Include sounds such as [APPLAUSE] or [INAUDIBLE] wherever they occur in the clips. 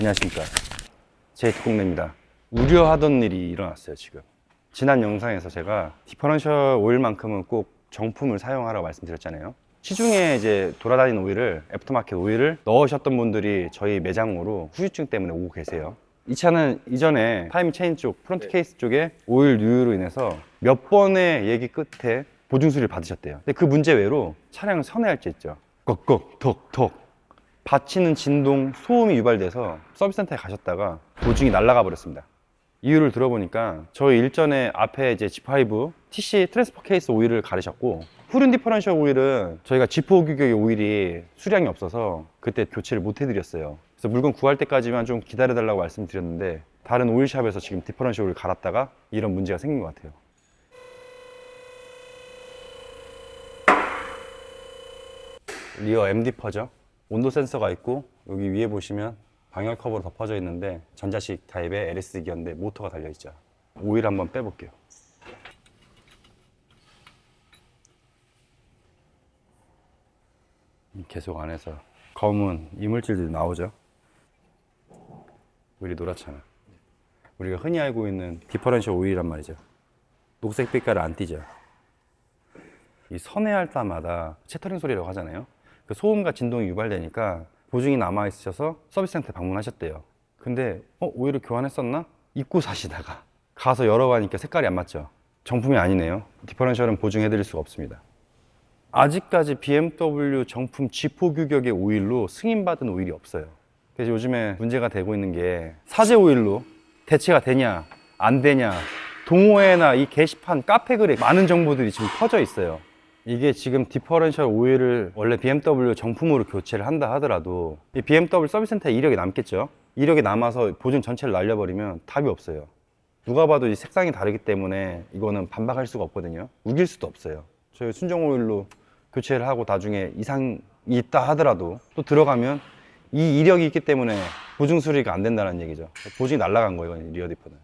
안녕하십니까. 제이특공대입니다. 우려하던 일이 일어났어요, 지금. 지난 영상에서 제가 디퍼런셜 오일만큼은 꼭 정품을 사용하라고 말씀드렸잖아요. 시중에 이제 돌아다니는 오일을, 애프터마켓 오일을 넣으셨던 분들이 저희 매장으로 후유증 때문에 오고 계세요. 이 차는 이전에 타임 체인 쪽, 프론트 케이스 쪽에 오일 누유로 인해서 몇 번의 얘기 끝에 보증 수리를 받으셨대요. 근데 그 문제 외로 차량 선회할지 있죠. 꺽꺽, 톡, 톡. 받치는 진동, 소음이 유발돼서 서비스 센터에 가셨다가 보증이 날아가 버렸습니다. 이유를 들어보니까 저희 일전에 앞에 이제 G5 TC 트랜스퍼 케이스 오일을 가르셨고 후륜 디퍼런셜 오일은 저희가 G4 규격의 오일이 수량이 없어서 그때 교체를 못 해드렸어요. 그래서 물건 구할 때까지만 좀 기다려달라고 말씀드렸는데 다른 오일샵에서 지금 디퍼런셜 오일을 갈았다가 이런 문제가 생긴 것 같아요. 리어 MD퍼죠. 온도 센서가 있고 여기 위에 보시면 방열 커버로 덮어져 있는데 전자식 타입의 LSD 기어인데 모터가 달려 있죠. 오일 한번 빼볼게요. 계속 안에서 검은 이물질들이 나오죠. 오일이 노랗잖아. 우리가 흔히 알고 있는 디퍼런셜 오일이란 말이죠. 녹색 빛깔을 안 띠죠. 이 선회할 때마다 채터링 소리라고 하잖아요. 그 소음과 진동이 유발되니까 보증이 남아 있으셔서 서비스 센터 방문하셨대요. 근데 어 오일을 교환했었나? 입고 사시다가 가서 열어보니까 색깔이 안 맞죠. 정품이 아니네요. 디퍼런셜은 보증해드릴 수가 없습니다. 아직까지 BMW 정품 G4 규격의 오일로 승인받은 오일이 없어요. 그래서 요즘에 문제가 되고 있는 게 사제 오일로 대체가 되냐 안 되냐 동호회나 이 게시판 카페 글에 많은 정보들이 지금 퍼져 있어요. 이게 지금 디퍼런셜 오일을 원래 BMW 정품으로 교체를 한다 하더라도 이 BMW 서비스 센터에 이력이 남겠죠. 이력이 남아서 보증 전체를 날려버리면 답이 없어요. 누가 봐도 이 색상이 다르기 때문에 이거는 반박할 수가 없거든요. 우길 수도 없어요. 저희 순정 오일로 교체를 하고 나중에 이상이 있다 하더라도 또 들어가면 이 이력이 있기 때문에 보증 수리가 안 된다는 얘기죠. 보증이 날라간 거예요, 이건 리어 디퍼는.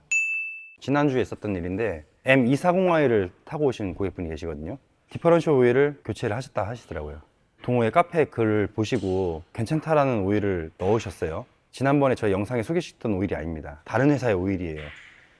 지난주에 있었던 일인데 M240i를 타고 오신 고객분이 계시거든요. 디퍼런셜 오일을 교체를 하셨다 하시더라고요. 동호회 카페 글을 보시고 괜찮다라는 오일을 넣으셨어요. 지난번에 저희 영상에 소개시켰던 오일이 아닙니다. 다른 회사의 오일이에요.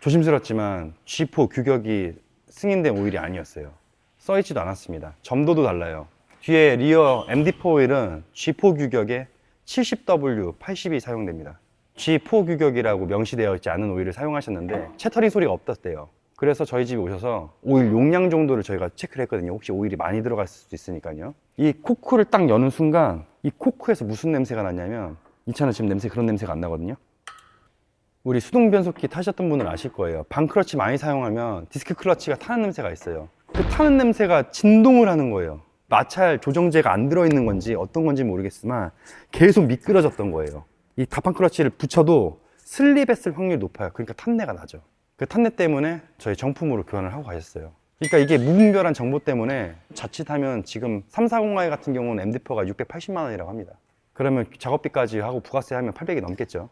조심스럽지만 G4 규격이 승인된 오일이 아니었어요. 써있지도 않았습니다. 점도도 달라요. 뒤에 리어 MD4 오일은 G4 규격의 70W 80이 사용됩니다. G4 규격이라고 명시되어 있지 않은 오일을 사용하셨는데 채터링 소리가 없었대요. 그래서 저희 집에 오셔서 오일 용량 정도를 저희가 체크를 했거든요. 혹시 오일이 많이 들어갈 수도 있으니까요. 이 코크를 딱 여는 순간 이 코크에서 무슨 냄새가 나냐면 이 차는 지금 냄새 그런 냄새가 안 나거든요. 우리 수동 변속기 타셨던 분은 아실 거예요. 방 클러치 많이 사용하면 디스크 클러치가 타는 냄새가 있어요. 그 타는 냄새가 진동을 하는 거예요. 마찰 조정제가 안 들어있는 건지 어떤 건지 모르겠지만 계속 미끄러졌던 거예요. 이 다판 클러치를 붙여도 슬립했을 확률이 높아요. 그러니까 탄내가 나죠. 그 탄내 때문에 저희 정품으로 교환을 하고 가셨어요. 그러니까 이게 무분별한 정보 때문에 자칫하면 지금 340i 같은 경우는 MD퍼가 680만 원이라고 합니다. 그러면 작업비까지 하고 부가세 하면 800이 넘겠죠.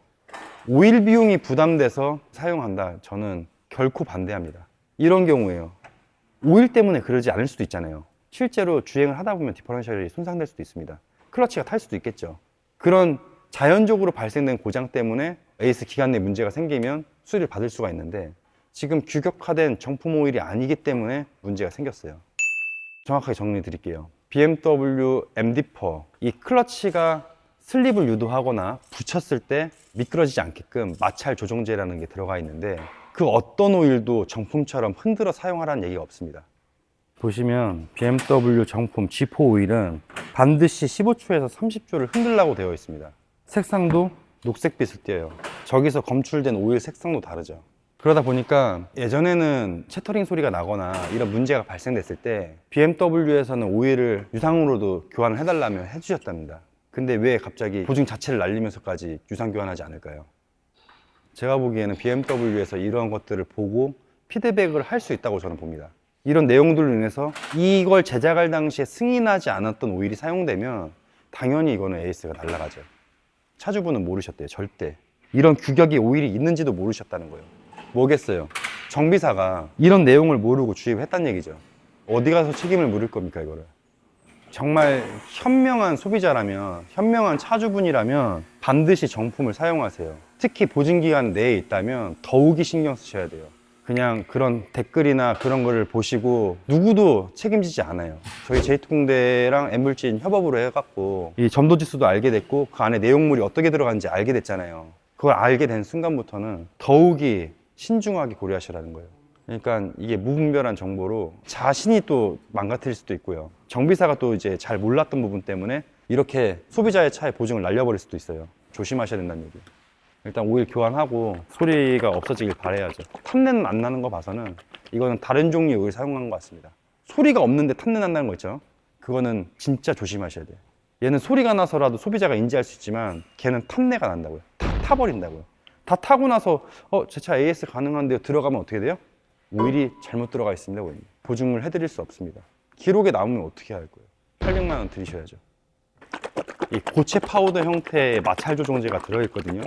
오일 비용이 부담돼서 사용한다. 저는 결코 반대합니다. 이런 경우에요. 오일 때문에 그러지 않을 수도 있잖아요. 실제로 주행을 하다 보면 디퍼런셜이 손상될 수도 있습니다. 클러치가 탈 수도 있겠죠. 그런 자연적으로 발생된 고장 때문에 에이스 기간 내 문제가 생기면 수리를 받을 수가 있는데 지금 규격화된 정품 오일이 아니기 때문에 문제가 생겼어요. 정확하게 정리해 드릴게요. BMW MD4 이 클러치가 슬립을 유도하거나 붙였을 때 미끄러지지 않게끔 마찰 조정제라는 게 들어가 있는데 그 어떤 오일도 정품처럼 흔들어 사용하라는 얘기가 없습니다. 보시면 BMW 정품 G4 오일은 반드시 15초에서 30초를 흔들라고 되어 있습니다. 색상도 녹색빛을 띄어요. 저기서 검출된 오일 색상도 다르죠. 그러다 보니까 예전에는 채터링 소리가 나거나 이런 문제가 발생됐을 때 BMW에서는 오일을 유상으로도 교환을 해달라면 해주셨답니다. 근데 왜 갑자기 보증 자체를 날리면서까지 유상 교환하지 않을까요? 제가 보기에는 BMW에서 이러한 것들을 보고 피드백을 할 수 있다고 저는 봅니다. 이런 내용들로 인해서 이걸 제작할 당시에 승인하지 않았던 오일이 사용되면 당연히 이거는 에이스가 날아가죠. 차주분은 모르셨대요, 절대. 이런 규격이 오일이 있는지도 모르셨다는 거예요. 뭐겠어요? 정비사가 이런 내용을 모르고 주입했다는 얘기죠. 어디 가서 책임을 물을 겁니까, 이거를? 정말 현명한 소비자라면, 현명한 차주분이라면 반드시 정품을 사용하세요. 특히 보증기간 내에 있다면 더욱이 신경 쓰셔야 돼요. 그냥 그런 댓글이나 그런 거를 보시고 누구도 책임지지 않아요. 저희 제이트공대랑 엠물진 협업으로 해갖고 이 점도 지수도 알게 됐고 그 안에 내용물이 어떻게 들어가는지 알게 됐잖아요. 그걸 알게 된 순간부터는 더욱이 신중하게 고려하시라는 거예요. 그러니까 이게 무분별한 정보로 자신이 또 망가뜨릴 수도 있고요. 정비사가 또 이제 잘 몰랐던 부분 때문에 이렇게 소비자의 차의 보증을 날려버릴 수도 있어요. 조심하셔야 된다는 얘기예요. 일단 오일 교환하고 소리가 없어지길 바라야죠. 탐내는 안 나는 거 봐서는 이거는 다른 종류의 오일 사용한 것 같습니다. 소리가 없는데 탐내 난다는 거 있죠? 그거는 진짜 조심하셔야 돼요. 얘는 소리가 나서라도 소비자가 인지할 수 있지만 걔는 탐내가 난다고요. 다 타버린다고요. 다 타고 나서 어, 제 차 AS 가능한데요. 들어가면 어떻게 돼요? 오일이 잘못 들어가 있습니다. 고객님. 보증을 해드릴 수 없습니다. 기록에 남으면 어떻게 할 거예요? 800만 원 드리셔야죠. 이 고체 파우더 형태의 마찰 조종제가 들어있거든요.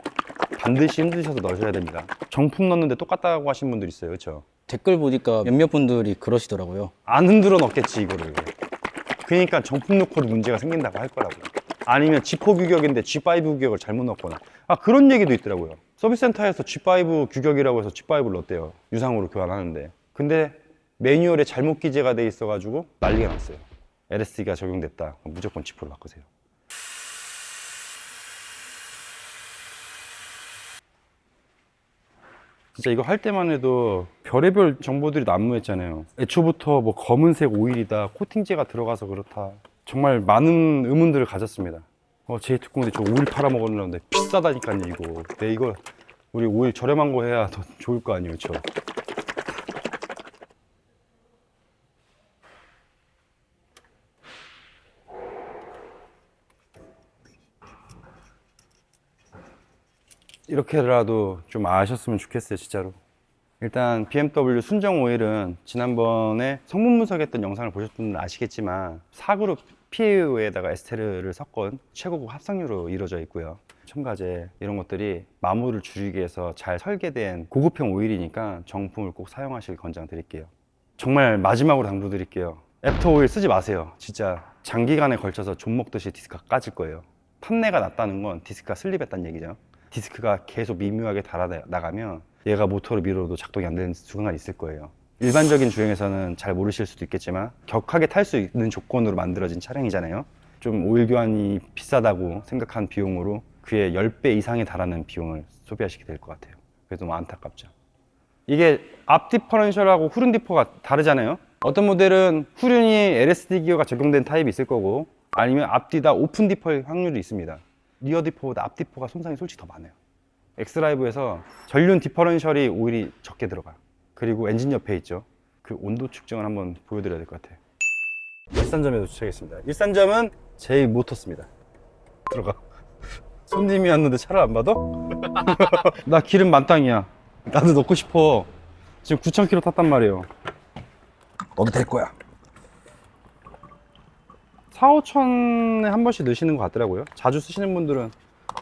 반드시 힘드셔서 넣으셔야 됩니다. 정품 넣는데 똑같다고 하신 분들 있어요. 그렇죠? 댓글 보니까 몇몇 분들이 그러시더라고요. 안 흔들어 넣겠지 이거를. 그러니까 정품 넣고도 문제가 생긴다고 할 거라고요. 아니면 G4 규격인데 G5 규격을 잘못 넣거나 아 그런 얘기도 있더라고요. 서비스 센터에서 G5 규격이라고 해서 G5를 넣었대요. 유상으로 교환하는데. 근데 매뉴얼에 잘못 기재가 돼 있어 가지고 난리가 났어요. LSD가 적용됐다. 무조건 G4로 바꾸세요. 진짜 이거 할 때만 해도 별의별 정보들이 난무했잖아요. 애초부터 뭐 검은색 오일이다, 코팅제가 들어가서 그렇다. 정말 많은 의문들을 가졌습니다. 어, 제 특공대 저 오일 팔아먹었는데 비싸다니까요, 이거. 내 이거 우리 오일 저렴한 거 해야 더 좋을 거 아니에요, 저. 이렇게라도 좀 아셨으면 좋겠어요, 진짜로. 일단 BMW 순정 오일은 지난번에 성분 분석했던 영상을 보셨던 분들은 아시겠지만 4그룹 PAO에다가 에스테르를 섞은 최고급 합성유로 이루어져 있고요. 첨가제 이런 것들이 마모를 줄이기 위해서 잘 설계된 고급형 오일이니까 정품을 꼭 사용하시길 권장드릴게요. 정말 마지막으로 당부드릴게요. 애프터 오일 쓰지 마세요. 진짜 장기간에 걸쳐서 좀 먹듯이 디스크가 까질 거예요. 판내가 났다는 건 디스크가 슬립했다는 얘기죠. 디스크가 계속 미묘하게 달아나가면 얘가 모터를 밀어도 작동이 안 되는 순간이 있을 거예요. 일반적인 주행에서는 잘 모르실 수도 있겠지만 격하게 탈 수 있는 조건으로 만들어진 차량이잖아요. 좀 오일 교환이 비싸다고 생각한 비용으로 그의 10배 이상에 달하는 비용을 소비하시게 될 것 같아요. 그래서 너무 안타깝죠. 이게 앞 디퍼런셜하고 후륜 디퍼가 다르잖아요. 어떤 모델은 후륜이 LSD 기어가 적용된 타입이 있을 거고 아니면 앞뒤 다 오픈 디퍼의 확률이 있습니다. 리어 디퍼보다 앞 디퍼가 손상이 솔직히 더 많아요. 엑스라이브에서 전륜 디퍼런셜이 오일이 적게 들어가요. 그리고 엔진 옆에 있죠. 그 온도 측정을 한번 보여드려야 될 것 같아요. 일산점에 도착했습니다. 일산점은 제이 모터스입니다. 들어가. [LAUGHS] 손님이 왔는데 차를 안 받아? [LAUGHS] 나 기름 만땅이야. 나도 넣고 싶어. 지금 9,000km 탔단 말이에요. 너도 될 거야. 4, 5천에 한 번씩 넣으시는 것 같더라고요. 자주 쓰시는 분들은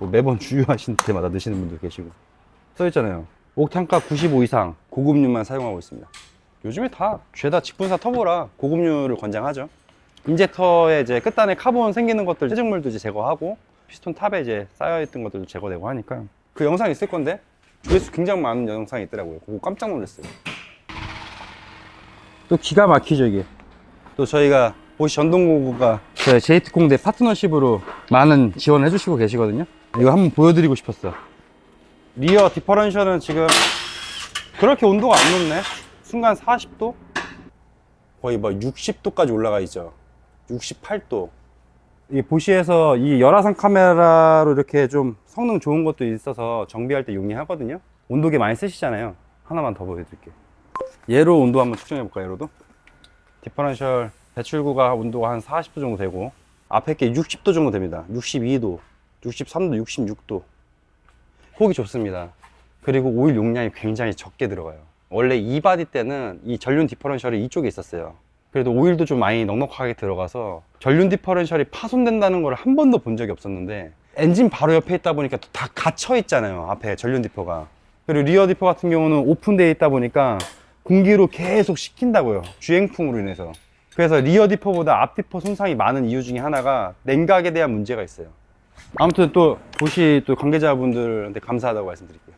뭐 매번 주유하실 때마다 넣으시는 분들 계시고. 써있잖아요. 옥탄가 95 이상 고급류만 사용하고 있습니다. 요즘에 다 죄다 직분사 터보라 고급류를 권장하죠. 인젝터에 이제 끝단에 카본 생기는 것들 세정물도 이제 제거하고 피스톤 탑에 이제 쌓여있던 것들도 제거되고 하니까 그 영상 있을 건데 조회수 굉장히 많은 영상이 있더라고요. 그거 깜짝 놀랐어요. 또 기가 막히죠 이게. 또 저희가 보시 전동공구가 저희 제이트공대 파트너십으로 많은 지원을 해주시고 계시거든요. 이거 한번 보여드리고 싶었어. 리어 디퍼런셜은 지금 그렇게 온도가 안 높네. 순간 40도? 거의 뭐 60도까지 올라가 있죠. 68도. 이 보시에서 이 열화상 카메라로 이렇게 좀 성능 좋은 것도 있어서 정비할 때 용이하거든요. 온도계 많이 쓰시잖아요. 하나만 더 보여드릴게요. 얘로 온도 한번 측정해 볼까요, 얘로도? 디퍼런셜 배출구가 온도가 한 40도 정도 되고 앞에 게 60도 정도 됩니다. 62도, 63도, 66도. 폭이 좋습니다. 그리고 오일 용량이 굉장히 적게 들어가요. 원래 이 바디 때는 이 전륜 디퍼런셜이 이쪽에 있었어요. 그래도 오일도 좀 많이 넉넉하게 들어가서 전륜 디퍼런셜이 파손된다는 걸 한 번도 본 적이 없었는데 엔진 바로 옆에 있다 보니까 또다 갇혀 있잖아요. 앞에 전륜 디퍼가. 그리고 리어 디퍼 같은 경우는 오픈되어 있다 보니까 공기로 계속 식힌다고요. 주행풍으로 인해서. 그래서 리어 디퍼보다 앞 디퍼 손상이 많은 이유 중에 하나가 냉각에 대한 문제가 있어요. 아무튼 또 도시 또 관계자분들한테 감사하다고 말씀드릴게요.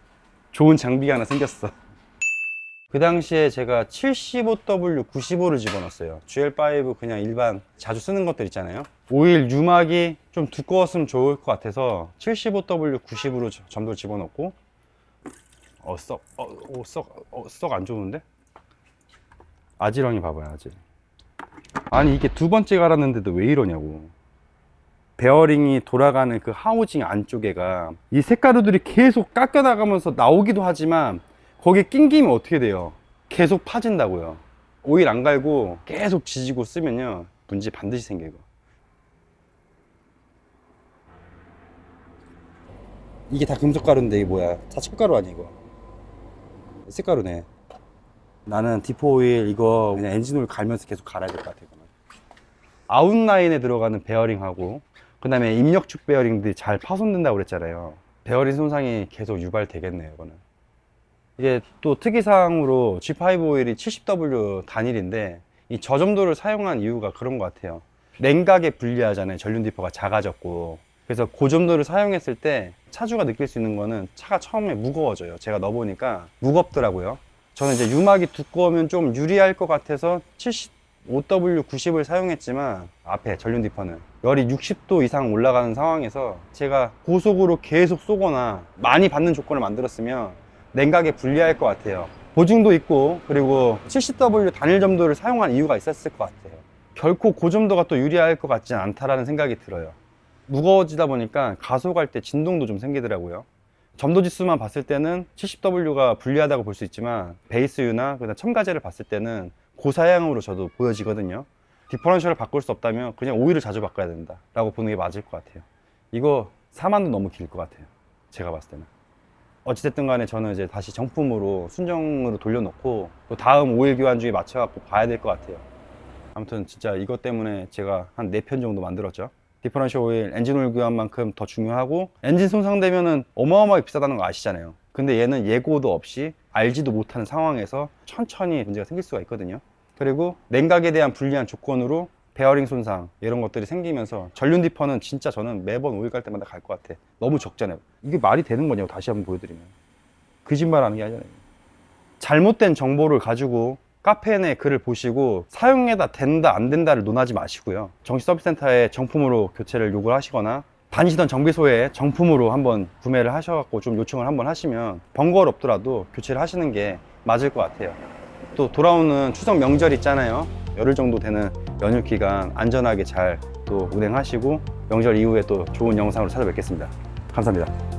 좋은 장비가 하나 생겼어. 그 당시에 제가 75W 95를 집어넣었어요. GL5 그냥 일반 자주 쓰는 것들 있잖아요. 오일 유막이 좀 두꺼웠으면 좋을 것 같아서 75W 90으로 점도를 집어넣고 어, 썩, 어, 안 좋은데? 아지랑이 봐봐요, 아지. 아니, 이게 두 번째 갈았는데도 왜 이러냐고. 베어링이 돌아가는 그 하우징 안쪽에가 이 색가루들이 계속 깎여 나가면서 나오기도 하지만 거기에 낑기면 어떻게 돼요? 계속 파진다고요. 오일 안 갈고 계속 지지고 쓰면요. 문제 반드시 생겨요. 이게 다 금속가루인데 이게 뭐야? 다 첩가루 아니야 이거? 색가루네. 나는 디포 오일 이거 그냥 엔진 오일 갈면서 계속 갈아야 될 것 같아. 아웃라인에 들어가는 베어링하고 그 다음에 입력축 베어링들이 잘 파손된다고 그랬잖아요. 베어링 손상이 계속 유발되겠네요 이거는. 이게 또 특이사항으로 G5 오일이 70W 단일인데 이 저점도를 사용한 이유가 그런 것 같아요. 냉각에 불리하잖아요. 전륜 디퍼가 작아졌고. 그래서 고점도를 사용했을 때 차주가 느낄 수 있는 거는 차가 처음에 무거워져요. 제가 넣어보니까 무겁더라고요. 저는 이제 유막이 두꺼우면 좀 유리할 것 같아서 75W 90을 사용했지만 앞에 전륜 디퍼는 열이 60도 이상 올라가는 상황에서 제가 고속으로 계속 쏘거나 많이 받는 조건을 만들었으면 냉각에 불리할 것 같아요. 보증도 있고 그리고 70W 단일 점도를 사용한 이유가 있었을 것 같아요. 결코 고점도가 또 유리할 것 같지 않다라는 생각이 들어요. 무거워지다 보니까 가속할 때 진동도 좀 생기더라고요. 점도 지수만 봤을 때는 70W가 불리하다고 볼 수 있지만 베이스유나 그다음 첨가제를 봤을 때는 고사양으로 저도 보여지거든요. 디퍼런셜을 바꿀 수 없다면 그냥 오일을 자주 바꿔야 된다 라고 보는 게 맞을 것 같아요. 이거 4만도 너무 길 것 같아요. 제가 봤을 때는. 어찌됐든 간에 저는 이제 다시 정품으로 순정으로 돌려놓고 또 다음 오일 교환 주에 맞춰갖고 봐야 될 것 같아요. 아무튼 진짜 이것 때문에 제가 한 4편 정도 만들었죠. 디퍼런셜 오일 엔진 오일 교환만큼 더 중요하고 엔진 손상되면은 어마어마하게 비싸다는 거 아시잖아요. 근데 얘는 예고도 없이 알지도 못하는 상황에서 천천히 문제가 생길 수가 있거든요. 그리고 냉각에 대한 불리한 조건으로 베어링 손상 이런 것들이 생기면서 전륜 디퍼는 진짜 저는 매번 오일 갈 때마다 갈 것 같아. 너무 적잖아요. 이게 말이 되는 거냐고 다시 한번 보여드리면 거짓말하는 게 아니잖아요. 잘못된 정보를 가지고 카페 내 글을 보시고 사용해다 된다 안 된다를 논하지 마시고요. 정시 서비스센터에 정품으로 교체를 요구를 하시거나 다니시던 정비소에 정품으로 한번 구매를 하셔갖고 좀 요청을 한번 하시면 번거롭더라도 교체를 하시는 게 맞을 것 같아요. 또 돌아오는 추석 명절 있잖아요. 열흘 정도 되는 연휴 기간 안전하게 잘 또 운행하시고 명절 이후에 또 좋은 영상으로 찾아뵙겠습니다. 감사합니다.